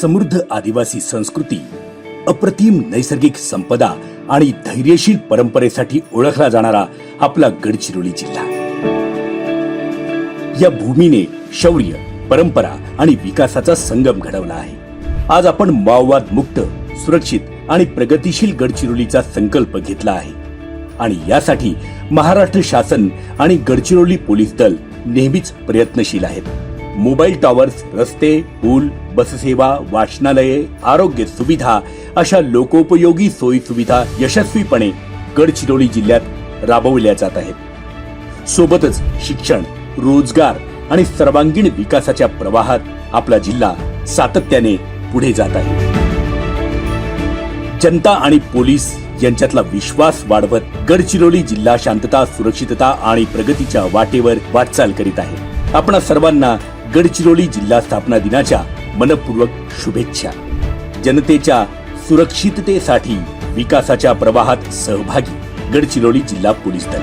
समृद्ध आदिवासी संस्कृती अप्रतिम नैसर्गिक संपदा आणि धैर्यशील परंपरेसाठी ओळखला जाणारा आपला गडचिरोली जिल्हा. या भूमीने शौर्य परंपरा आणि विकासाचा संगम घडवला आहे. आज आपण माओवाद मुक्त सुरक्षित आणि प्रगतीशील गडचिरोलीचा संकल्प घेतला आहे. आणि यासाठी महाराष्ट्र शासन आणि गडचिरोली पोलीस दल नेहमीच प्रयत्नशील आहेत. मोबाईल टॉवर्स रस्ते पूल बससेवा वाचनालये आरोग्य सुविधा अशा लोकोपयोगी सोयी सुविधा यशस्वीपणे गडचिरोली जिल्ह्यात राबवल्या जात आहेत. सोबतच शिक्षण रोजगार आणि सर्वांगीण विकासाच्या प्रवाहात आपला जिल्हा सातत्याने पुढे जात आहे. जनता आणि पोलीस यांच्यातला विश्वास वाढवत गडचिरोली जिल्हा शांतता सुरक्षितता आणि प्रगतीच्या वाटेवर वाटचाल करीत आहे. आपणा सर्वांना गडचिरोली जिल्हा स्थापना दिनाच्या मनपूर्वक शुभेच्छा. जनतेच्या सुरक्षिततेसाठी विकासाच्या प्रवाहात सहभागी गडचिरोली जिल्हा पोलीस दल.